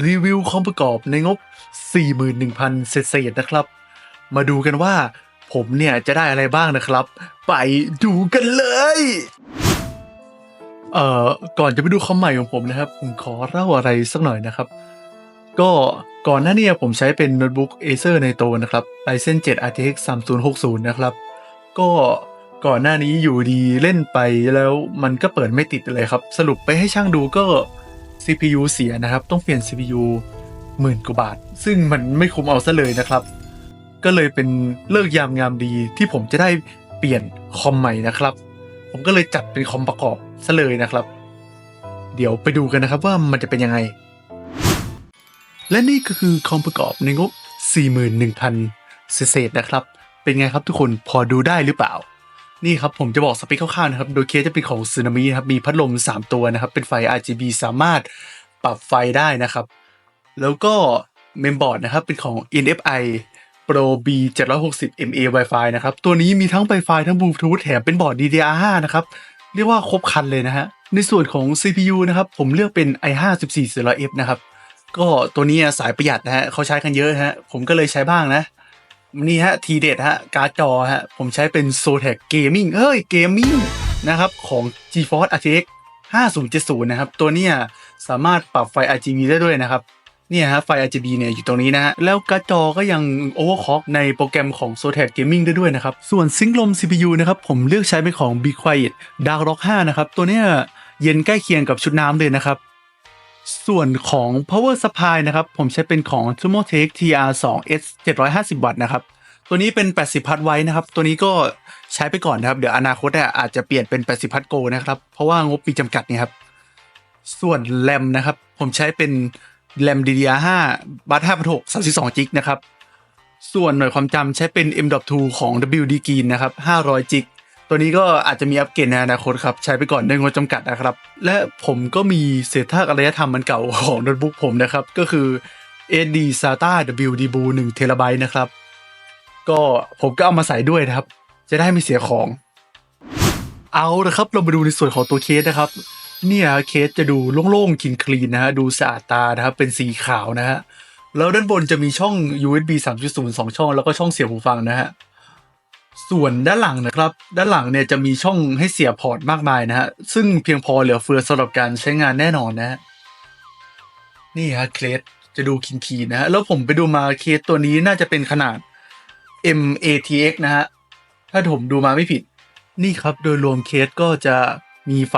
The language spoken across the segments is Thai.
รีวิวคอมประกอบในงบ 41,000 เศษๆนะครับ มาดูกันว่าผมเนี่ยจะได้อะไรบ้างนะครับ ไปดูกันเลย เอ่อ ก่อนจะไปดูคอมใหม่ของผมนะครับ ผมขอเล่าอะไรสักหน่อยนะครับ ก็ก่อนหน้านี้ผมใช้เป็นโน้ตบุ๊ก Acer Nitro นะครับ Ryzen 7 RTX 3060 นะครับ ก็ก่อนหน้านี้อยู่ดีเล่นไปแล้วมันก็เปิดไม่ติดเลยครับ สรุปไปให้ช่างดูก็ CPU เสียนะครับ ต้องเปลี่ยน CPU หมื่นกว่าบาท ซึ่งมันไม่คุ้มเอาซะเลยนะครับ ก็เลยเป็นเลิกยามงามดีที่ผมจะได้เปลี่ยนคอมใหม่นะครับ ผมก็เลยจัดเป็นคอมประกอบซะเลยนะครับ เดี๋ยวไปดูกันนะครับว่ามันจะเป็นยังไง และนี่ก็คือคอมประกอบในงบ 41,000เศษนะครับ เป็นไงครับทุกคนพอดูได้หรือเปล่า นี่ครับผมจะบอกสเปคคร่าวๆนะครับ โดยเคสจะเป็นของซึนามินะครับ มีพัดลม 3 ตัวนะครับ เป็นไฟ RGB สามารถปรับไฟได้นะครับ แล้วก็เมมบอร์ดนะครับ เป็นของ NFI Pro B 760 MA Wi-Fi นะครับ ตัวนี้มีทั้ง Wi-Fi ทั้ง Bluetooth แถมเป็นบอร์ด DDR5 นะครับ เรียกว่าครบครันเลยนะฮะ ในส่วนของ CPU นะครับ ผมเลือกเป็น i5 1400F นะครับ ก็ตัวนี้สายประหยัดนะฮะเขาใช้กันเยอะฮะ ผมก็เลยใช้บ้างนะ นี่ฮะ ทีเด็ดฮะ การ์ดจอฮะ ผมใช้เป็น Zotac Gaming เฮ้ย Gaming นะครับ ของ GeForce RTX 5070 นะครับ ตัวเนี้ยสามารถปรับไฟ RGB ได้ด้วยนะครับเนี่ยฮะไฟ RGB เนี่ยอยู่ตรงนี้นะฮะ แล้วการ์ดจอก็ยัง overclock ในโปรแกรมของ Zotac Gaming ได้ด้วยนะครับ ส่วนซิงค์ลม CPU นะครับ ผมเลือกใช้เป็นของ Be Quiet Dark Rock 5 นะครับ ตัวเนี้ยเย็นใกล้เคียงกับชุดน้ำเลยนะครับ ส่วนของ power supply นะครับ ผมใช้เป็นของ t u m o t e c TR2S 750 วัตต์นะครับ ตัวนี้เป็น 80 พัทไว้นะครับ ตัวนี้ก็ใช้ไปก่อนนะครับ เดี๋ยวอนาคตอะอาจจะเปลี่ยนเป็น 80 พัทโกนะครับ เพราะว่างบมีจำกัดเนี่ยครับ ส่วนแรมนะครับ ผมใช้เป็นแรม DDR5 บัต5 6 32จิกนะครับ ส่วนหน่วยความจำใช้เป็น M.2 ของ WD Green นะครับ500จิก ตัวนี้ก็อาจจะมีอัปเกรดในอนาคตครับ ใช้ไปก่อนด้วยงบจำกัดนะครับ และผมก็มีเศษซากอารยธรรมมันเก่าของโน้ตบุ๊กผมนะครับ ก็คือ AD SATA WD b o 1 t b นะครับ ก็ผมก็เอามาใส่ด้วยนะครับ จะได้ไม่เสียของ เอาละครับ เรามาดูในส่วนของตัวเคสนะครับ เนี่ยเคสจะดูโล่งๆคลีนนะฮะ ดูสะอาดตานะครับ เป็นสีขาวนะฮะ แล้วด้านบนจะมีช่อง USB 3.0 2 ช่อง แล้วก็ช่องเสียบหูฟังนะฮะ ส่วนด้านหลังนะครับ ด้านหลังเนี่ยจะมีช่องให้เสียบพอร์ตมากมายนะฮะ ซึ่งเพียงพอเหลือเฟือสำหรับการใช้งานแน่นอนนะฮะ นี่ฮะเคสจะดูคินคีนะฮะ แล้วผมไปดูมาเคสตัวนี้น่าจะเป็นขนาด MATX นะฮะ ถ้าผมดูมาไม่ผิด นี่ครับโดยรวมเคสก็จะมีไฟ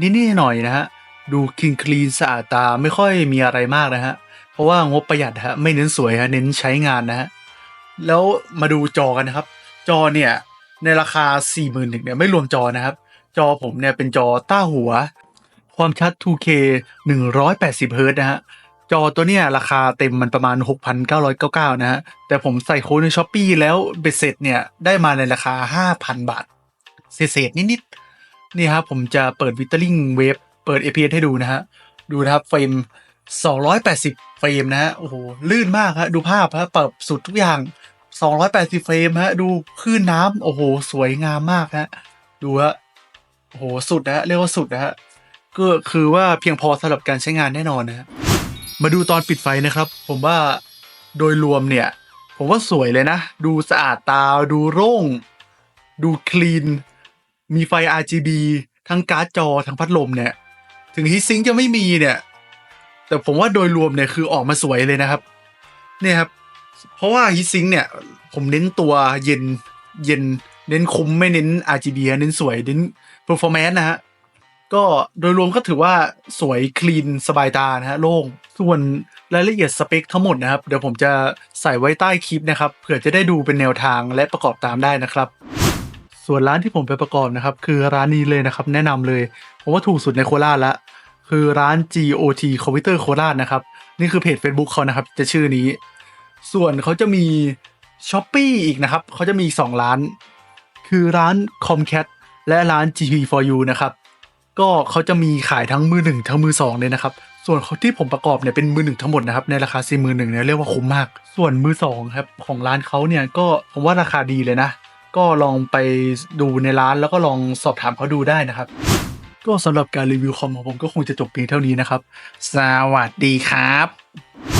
นิดๆหน่อยนะฮะ ดูคลีนคลีนสะอาดตาไม่ค่อยมีอะไรมากนะฮะ เพราะว่างบประหยัดฮะไม่เน้นสวยฮะเน้นใช้งานนะฮะ แล้วมาดูจอกันนะครับ จอเนี่ย ในราคา 4 1 0 0 0เนี่ยไม่รวมจอนะครับ จอผมเนี่ยเป็นจอต้าหัว ความชัด 2K 180เฮิร์ตนะฮะจอตัวเนี้ยราคาเต็มมันประมาณ 6,999 นะฮะ แต่ผมใส่โค้ดในช้อปปีแล้วเบ็ดเสร็จเนี่ย ได้มาในราคา 5,000 บาท เศษๆนิดๆ นี่ครับผมจะเปิดวิตเตอร์ลิงเวฟเปิด APS ให้ดูนะฮะ ดูนะครับเฟรม 280 เฟรมนะฮะ โอ้โห ลื่นมากฮะ ดูภาพฮะเปิดสุดทุกอย่าง 280 เฟรมฮะ ดูคลื่นน้ำโอ้โห สวยงามมากฮะ ดูฮะโอ้โห สุดนะ เรียกว่าสุดนะฮะ ก็คือว่าเพียงพอสำหรับการใช้งานแน่นอนนะฮะมาดูตอนปิดไฟนะครับ ผมว่าโดยรวมเนี่ย ผมว่าสวยเลยนะ ดูสะอาดตา ดูโร่ง ดูคลีน มีไฟ RGB ทั้งการ์ดจอ ทั้งพัดลมเนี่ย ถึงฮีทซิงค์จะไม่มีเนี่ย แต่ผมว่าโดยรวมเนี่ยคือออกมาสวยเลยนะครับ เนี่ยครับ เพราะว่าฮีทซิงเนี่ย ผมเน้นตัวเย็นเย็นเน้นคุ้มไม่เน้น RGB เน้นสวยเน้น performance นะฮะ ก็โดยรวมก็ถือว่าสวยคลีนสบายตานะฮะ โล่ง ส่วนรายละเอียดสเปคทั้งหมดนะครับ เดี๋ยวผมจะใส่ไว้ใต้คลิปนะครับ เผื่อจะได้ดูเป็นแนวทางและประกอบตามได้นะครับ ส่วนร้านที่ผมไปประกอบนะครับ คือร้านนี้เลยนะครับ แนะนำเลย ผมว่าถูกสุดในโคราชละคือร้าน GOT Computer โคราชนะครับ นี่คือเพจ Facebook เขานะครับ จะชื่อนี้ ส่วนเขาจะมี s h อ p e e อีกนะครับเขาจะมี 2 ร้าน คือร้าน Comcat และร้าน GP4U นะครับก็เขาจะมีขายทั้งมือหนึ่งทั้งมือสองเลยนะครับ ส่วนที่ผมประกอบเนี่ยเป็นมือหนึ่งทั้งหมดนะครับในราคาสี่มือหนึ่งเนี่ยเรียกว่าคุ้มมาก ส่วนมือสองครับของร้านเขาเนี่ยก็ผมว่าราคาดีเลยนะ ก็ลองไปดูในร้านแล้วก็ลองสอบถามเขาดูได้นะครับ ก็สำหรับการรีวิวคอมของผมก็คงจะจบเพียงเท่านี้นะครับ สวัสดีครับ